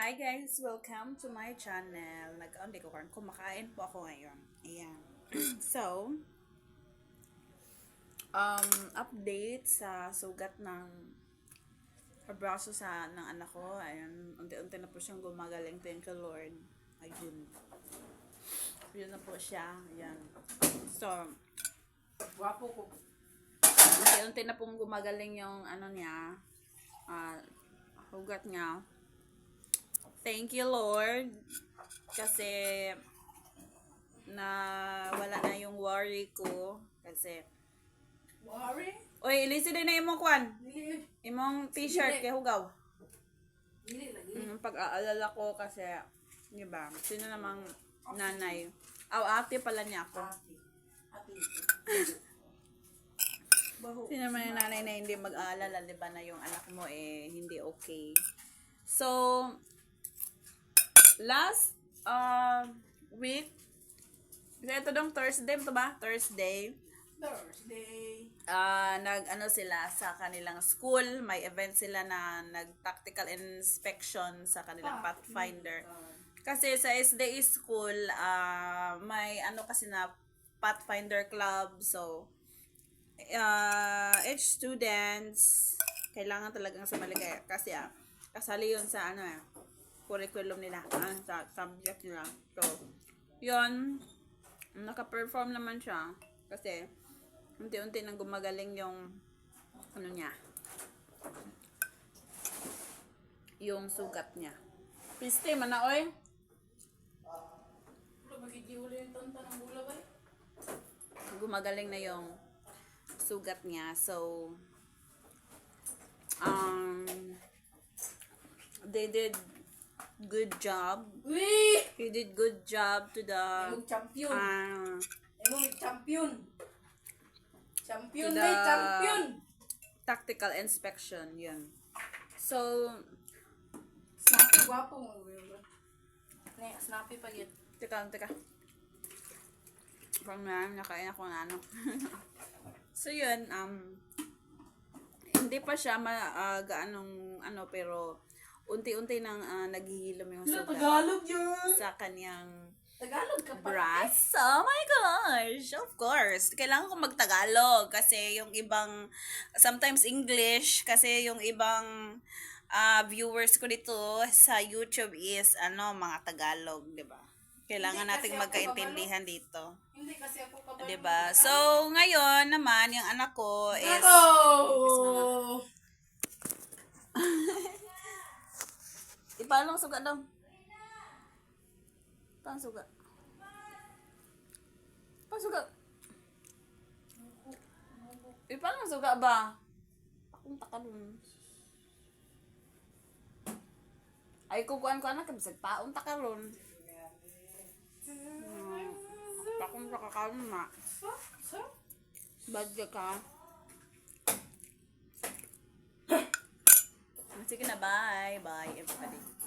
Hi guys! Welcome to my channel. Nag-hindi ko karon kumakain po ako ngayon. Ayan. so, um, update sa sugat ng braso sa ng anak ko. Ayan, unti-unti na po siyang gumagaling. Thank you Lord. Ayun. Yun na po siya. Ayan. So, Wapo ko. unti-unti na pong gumagaling yung ano niya, ah, hugat niya. Thank you, Lord. Kasi, na wala na yung worry ko. Kasi, Worry? Oy, ilisi din na imong kwan. Dili. Imong t-shirt kay Hugaw. Dili lagi. Mm, pag-aalala ko kasi, di ba, sino namang nanay. Aw, ate pala niya ako. Ate. Ate. Sino naman yung nanay na hindi mag-aalala, di ba, na yung anak mo eh, hindi okay. So, last uh, week, kasi ito dong Thursday, ito ba? Thursday. Thursday. ah nag ano sila sa kanilang school, may event sila na nag-tactical inspection sa kanilang Pathfinder. Kasi sa SDA school, ah may ano kasi na Pathfinder club. So, uh, each students, kailangan talagang sumali kaya kasi ah, kasali yun sa ano eh, curriculum nila, ah, sa subject nila. So, yun, naka-perform naman siya kasi unti-unti nang gumagaling yung ano niya yung sugat niya. Piste, manaoy. Ba? gumagaling na yung sugat niya. So, um, they did good job. Uy! He did good job to the Imong champion. uh, Imong champion. Champion may the- champion. tactical inspection. Yun. So, Snappy gwapo mo. Ne, snappy pa yun. teka, teka. From na, nakain ako ng ano. so, yun, um, hindi pa siya ma, ah, gaanong, ano, pero, unti-unti nang ah, naghihilom yung Wala, sugat Tagalog yun. sa kanyang Tagalog ka pa. brass. Oh my gosh! Of course. Kailangan ko magtagalog kasi yung ibang, sometimes English, kasi yung ibang ah, viewers ko dito sa YouTube is, ano, mga Tagalog, di ba? Kailangan Hindi, nating kasi ako magkaintindihan dito. Hindi kasi ako kabalo. Di ba? So, ngayon naman, yung anak ko is, Ako! Ipalong suga daw. Pang suga. Pang suga. Ipalong suga ba? Akong takalon. Ay, kukuan ko anak, bisag paon takalon. Hmm. Takong nakakalon na. Badya ka. Sige na, bye. Bye, everybody.